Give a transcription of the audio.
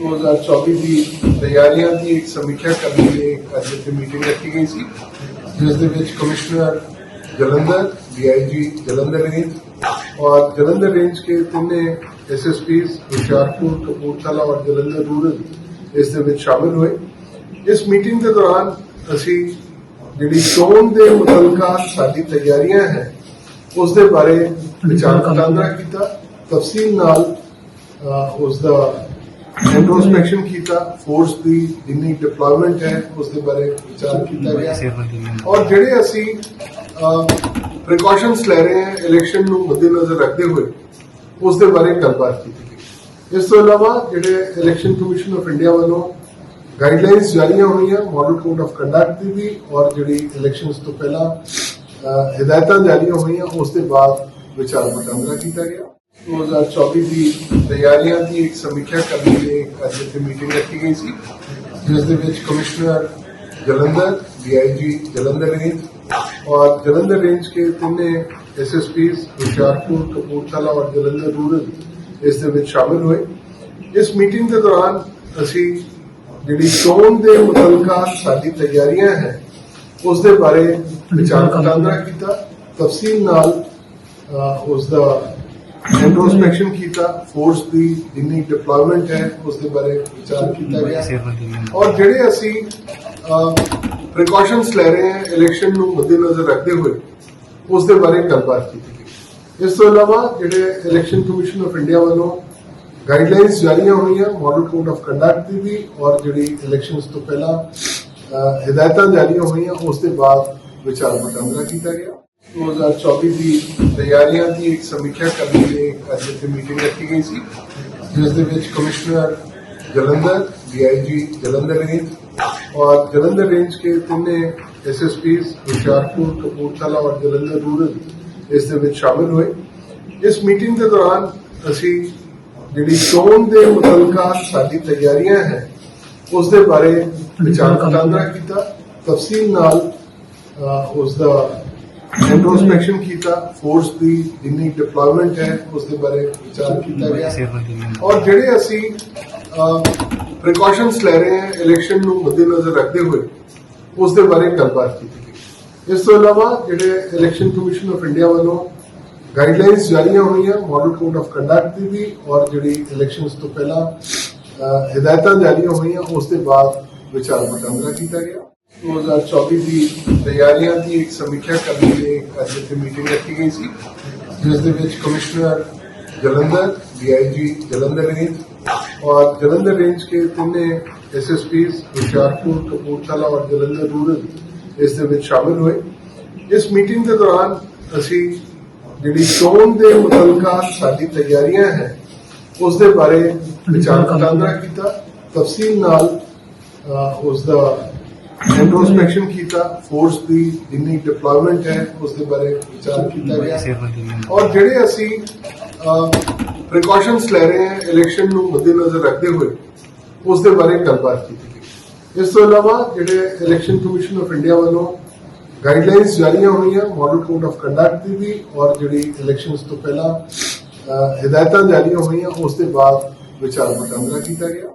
2024 ਦੀ ਤਿਆਰੀਆਂ ਦੀ ਇੱਕ ਸਮੀਖਿਆ ਕਰਨ ਲਈ ਅੱਜ ਇੱਥੇ ਮੀਟਿੰਗ ਰੱਖੀ ਗਈ ਸੀ ਜਿਸ ਦੇ ਵਿੱਚ commissioner Jalandhar DIG Jalandhar range ਔਰ ਜਲੰਧਰ ਰੇਂਜ ਕੇ ਤਿੰਨੇ ਐਸਐਸਪੀਜ਼ ਹੁਸ਼ਿਆਰਪੁਰ ਕਪੂਰਥਲਾ ਔਰ ਜਲੰਧਰ ਰੂਰਲ ਇਸ ਦੇ ਵਿੱਚ ਸ਼ਾਮਿਲ ਹੋਏ ਇਸ ਮੀਟਿੰਗ ਦੇ ਦੌਰਾਨ ਅਸੀਂ ਜਿਹੜੀ ਚੋਣ ਦੇ ਮੁਤਲਕਾ ਸਾਡੀ ਤਿਆਰੀਆਂ ਹੈ ਉਸ ਦੇ ਬਾਰੇ ਵਿਚਾਰ ਵਟਾਂਦਰਾ ਕੀਤਾ ਤਫਸੀਲ ਨਾਲ ਅਹ, ਉਸ ਦਾ ਇੰਟਰੋਸਪੈਕਸ਼ਨ ਕੀਤਾ ਫੋਰਸ ਦੀ ਜਿੰਨੀ ਡਿਪਲੋਇਮੈਂਟ ਹੈ ਉਸ ਦੇ ਬਾਰੇ ਵਿਚਾਰ ਕੀਤਾ ਗਿਆ। ਔਰ ਜਿਹੜੇ ਅਸੀਂ ਪ੍ਰੀਕਾਸ਼ਨਸ ਲੈ ਰਹੇ ਹਾਂ ਇਲੈਕਸ਼ਨ ਨੂੰ ਮੱਦੇਨਜ਼ਰ ਰੱਖਦੇ ਹੋਏ ਉਸ ਦੇ ਬਾਰੇ ਗੱਲਬਾਤ ਕੀਤੀ ਗਈ। ਇਸ ਤੋਂ ਇਲਾਵਾ ਜਿਹੜੇ ਇਲੈਕਸ਼ਨ ਕਮਿਸ਼ਨ ਆਫ ਇੰਡੀਆ ਵੱਲੋਂ ਗਾਈਡਲਾਈਨਸ ਜਾਰੀਆਂ ਹੋਈਆਂ ਮਾਡਲ ਕੋਡ ਆਫ ਕੰਡਕਟ ਦੀ ਵੀ, ਔਰ ਜਿਹੜੀ ਇਲੈਕਸ਼ਨਸ ਤੋਂ ਪਹਿਲਾਂ ਹਦਾਇਤਾਂ ਜਾਰੀਆਂ ਹੋਈਆਂ ਉਸ ਦੇ ਬਾਅਦ ਵਿਚਾਰ ਵਟਾਂਦਰਾ ਕੀਤਾ ਗਿਆ। 2024 ਦੀ ਤਿਆਰੀਆਂ ਦੀ ਇੱਕ ਸਮੀਖਿਆ ਕਰਨ ਲਈ ਅੱਜ ਇੱਥੇ ਮੀਟਿੰਗ ਰੱਖੀ ਗਈ ਸੀ ਜਿਸ ਦੇ ਵਿੱਚ commissioner Jalandhar DIG Jalandhar range ਔਰ ਜਲੰਧਰ ਰੇਂਜ ਕੇ ਤਿੰਨੇ ਐਸਐਸਪੀਜ਼ ਹੁਸ਼ਿਆਰਪੁਰ ਕਪੂਰਥਲਾ ਔਰ ਜਲੰਧਰ ਰੂਰਲ ਇਸ ਦੇ ਵਿੱਚ ਸ਼ਾਮਿਲ ਹੋਏ ਇਸ ਮੀਟਿੰਗ ਦੇ ਦੌਰਾਨ ਅਸੀਂ ਜਿਹੜੀ ਚੋਣ ਦੇ ਮੁਤਲਕਾ ਸਾਡੀ ਤਿਆਰੀਆਂ ਹੈ ਉਸ ਦੇ ਬਾਰੇ ਵਿਚਾਰ ਵਟਾਂਦਰਾ ਕੀਤਾ ਤਫਸੀਲ ਨਾਲ ਅਹ, ਉਸ ਦਾ ਇੰਟਰੋਸਪੈਕਸ਼ਨ ਕੀਤਾ ਫੋਰਸ ਦੀ ਜਿੰਨੀ ਡਿਪਲੋਇਮੈਂਟ ਹੈ ਉਸ ਦੇ ਬਾਰੇ ਵਿਚਾਰ ਕੀਤਾ ਗਿਆ। ਔਰ ਜਿਹੜੇ ਅਸੀਂ ਪ੍ਰੀਕਾਸ਼ਨਸ ਲੈ ਰਹੇ ਹਾਂ ਇਲੈਕਸ਼ਨ ਨੂੰ ਮੱਦੇਨਜ਼ਰ ਰੱਖਦੇ ਹੋਏ ਉਸ ਦੇ ਬਾਰੇ ਗੱਲਬਾਤ ਕੀਤੀ ਗਈ। ਇਸ ਤੋਂ ਇਲਾਵਾ ਜਿਹੜੇ ਇਲੈਕਸ਼ਨ ਕਮਿਸ਼ਨ ਆਫ ਇੰਡੀਆ ਵੱਲੋਂ ਗਾਈਡਲਾਈਨਸ ਜਾਰੀਆਂ ਹੋਈਆਂ ਮਾਡਲ ਕੋਡ ਆਫ ਕੰਡਕਟ ਦੀ ਵੀ, ਔਰ ਜਿਹੜੀ ਇਲੈਕਸ਼ਨਸ ਤੋਂ ਪਹਿਲਾਂ ਹਦਾਇਤਾਂ ਜਾਰੀਆਂ ਹੋਈਆਂ ਉਸ ਦੇ ਬਾਅਦ ਵਿਚਾਰ ਵਟਾਂਦਰਾ ਕੀਤਾ ਗਿਆ। 2024 ਦੀ ਤਿਆਰੀਆਂ ਦੀ ਇੱਕ ਸਮੀਖਿਆ ਕਰਨ ਲਈ ਅੱਜ ਇੱਥੇ ਮੀਟਿੰਗ ਰੱਖੀ ਗਈ ਸੀ ਜਿਸ ਦੇ ਵਿੱਚ commissioner Jalandhar DIG Jalandhar range ਔਰ ਜਲੰਧਰ ਰੇਂਜ ਕੇ ਤਿੰਨੇ ਐਸਐਸਪੀਜ਼ ਹੁਸ਼ਿਆਰਪੁਰ ਕਪੂਰਥਲਾ ਔਰ ਜਲੰਧਰ ਰੂਰਲ ਇਸ ਦੇ ਵਿੱਚ ਸ਼ਾਮਿਲ ਹੋਏ। ਇਸ ਮੀਟਿੰਗ ਦੇ ਦੌਰਾਨ ਅਸੀਂ ਜਿਹੜੀ ਚੋਣ ਦੇ ਮੁਤਲਕਾ ਸਾਡੀ ਤਿਆਰੀਆਂ ਹੈ ਉਸ ਦੇ ਬਾਰੇ ਵਿਚਾਰ ਵਟਾਂਦਰਾ ਕੀਤਾ। ਤਫਸੀਲ ਨਾਲ ਅਹ, ਉਸ ਦਾ ਇੰਟਰੋਸਪੈਕਸ਼ਨ ਕੀਤਾ ਫੋਰਸ ਦੀ ਜਿੰਨੀ ਡਿਪਲੋਇਮੈਂਟ ਹੈ ਉਸ ਦੇ ਬਾਰੇ ਵਿਚਾਰ ਕੀਤਾ ਗਿਆ। ਔਰ ਜਿਹੜੇ ਅਸੀਂ ਪ੍ਰੀਕਾਸ਼ਨਸ ਲੈ ਰਹੇ ਹਾਂ ਇਲੈਕਸ਼ਨ ਨੂੰ ਮੱਦੇਨਜ਼ਰ ਰੱਖਦੇ ਹੋਏ ਉਸ ਦੇ ਬਾਰੇ ਗੱਲਬਾਤ ਕੀਤੀ ਗਈ। ਇਸ ਤੋਂ ਇਲਾਵਾ ਜਿਹੜੇ ਇਲੈਕਸ਼ਨ ਕਮਿਸ਼ਨ ਆਫ ਇੰਡੀਆ ਵੱਲੋਂ ਗਾਈਡਲਾਈਨਸ ਜਾਰੀਆਂ ਹੋਈਆਂ ਮਾਡਲ ਕੋਡ ਆਫ ਕੰਡਕਟ ਦੀ ਵੀ ਔਰ ਜਿਹੜੀ ਇਲੈਕਸ਼ਨਸ ਤੋਂ ਪਹਿਲਾਂ ਅਹ, ਹਦਾਇਤਾਂ ਜਾਰੀਆਂ ਹੋਈਆਂ ਉਸ ਦੇ ਬਾਅਦ ਵਿਚਾਰ ਵਟਾਂਦਰਾ ਕੀਤਾ ਗਿਆ। 2024 ਦੀ ਤਿਆਰੀਆਂ ਦੀ ਇੱਕ ਸਮੀਖਿਆ ਕਰਨ ਲਈ ਅੱਜ ਇੱਥੇ ਮੀਟਿੰਗ ਰੱਖੀ ਗਈ ਸੀ ਜਿਸ ਦੇ ਵਿੱਚ commissioner Jalandhar DIG Jalandhar range ਔਰ ਜਲੰਧਰ ਰੇਂਜ ਕੇ ਤਿੰਨੇ ਐਸਐਸਪੀਜ਼ ਹੁਸ਼ਿਆਰਪੁਰ ਕਪੂਰਥਲਾ ਔਰ ਜਲੰਧਰ ਰੂਰਲ ਇਸ ਦੇ ਵਿੱਚ ਸ਼ਾਮਿਲ ਹੋਏ ਇਸ ਮੀਟਿੰਗ ਦੇ ਦੌਰਾਨ ਅਸੀਂ ਜਿਹੜੀ ਚੋਣ ਦੇ ਮੁਤਲਕਾ ਸਾਡੀ ਤਿਆਰੀਆਂ ਹੈ ਉਸ ਦੇ ਬਾਰੇ ਵਿਚਾਰ ਵਟਾਂਦਰਾ ਕੀਤਾ ਤਫਸੀਲ ਨਾਲ ਅਹ, ਉਸ ਦਾ ਇੰਟਰੋਸਪੈਕਸ਼ਨ ਕੀਤਾ ਫੋਰਸ ਦੀ ਜਿੰਨੀ ਡਿਪਲੋਇਮੈਂਟ ਹੈ ਉਸ ਦੇ ਬਾਰੇ ਵਿਚਾਰ ਕੀਤਾ ਗਿਆ। ਔਰ ਜਿਹੜੇ ਅਸੀਂ ਪ੍ਰੀਕਾਸ਼ਨਸ ਲੈ ਰਹੇ ਹਾਂ ਇਲੈਕਸ਼ਨ ਨੂੰ ਮੱਦੇਨਜ਼ਰ ਰੱਖਦੇ ਹੋਏ ਉਸ ਦੇ ਬਾਰੇ ਗੱਲਬਾਤ ਕੀਤੀ ਗਈ। ਇਸ ਤੋਂ ਇਲਾਵਾ ਜਿਹੜੇ ਇਲੈਕਸ਼ਨ ਕਮਿਸ਼ਨ ਆਫ ਇੰਡੀਆ ਵੱਲੋਂ ਗਾਈਡਲਾਈਨਸ ਜਾਰੀਆਂ ਹੋਈਆਂ ਮਾਡਲ ਕੋਡ ਆਫ ਕੰਡਕਟ ਦੀ ਵੀ ਔਰ ਜਿਹੜੀ ਇਲੈਕਸ਼ਨਸ ਤੋਂ ਪਹਿਲਾਂ ਅਹ, ਹਦਾਇਤਾਂ ਜਾਰੀਆਂ ਹੋਈਆਂ ਉਸ ਦੇ ਬਾਅਦ ਵਿਚਾਰ ਵਟਾਂਦਰਾ ਕੀਤਾ ਗਿਆ।